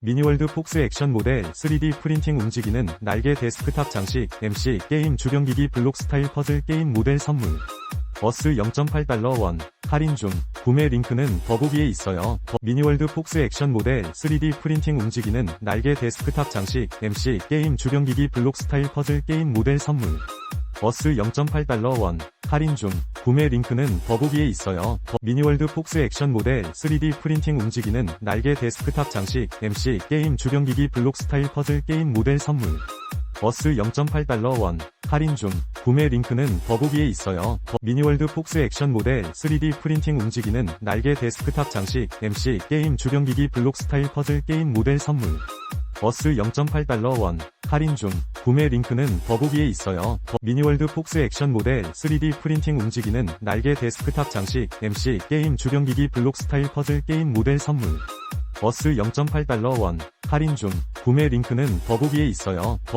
미니월드 폭스 액션 모델 3D 프린팅 움직이는 날개 데스크탑 장식 MC 게임 주변기기 블록 스타일 퍼즐 게임 모델 선물. 버스 0.8달러 원 할인 중. 구매 링크는 더보기에 있어요. 더- 미니월드 폭스 액션 모델 3D 프린팅 움직이는 날개 데스크탑 장식 MC 게임 주변기기 블록 스타일 퍼즐 게임 모델 선물 버스 0.8달러 원 할인 중. 구매 링크는 더보기에 있어요. 더- 미니월드 폭스 액션 모델 3D 프린팅 움직이는 날개 데스크탑 장식 MC 게임 주변기기 블록 스타일 퍼즐 게임 모델 선물. 버스 0.8달러 원 할인 중. 구매 링크는 더보기에 있어요. 더- 미니월드 폭스 액션 모델 3D 프린팅 움직이는 날개 데스크탑 장식 MC 게임 주변기기 블록 스타일 퍼즐 게임 모델 선물. 버스 0.8달러 원 할인 중 구매 링크는 더보기에 있어요. 더- 미니월드 폭스 액션 모델 3D 프린팅 움직이는 날개 데스크탑 장식 MC 게임 주변기기 블록 스타일 퍼즐 게임 모델 선물 버스 0.8달러 원 할인 중 구매 링크는 더보기에 있어요. 더-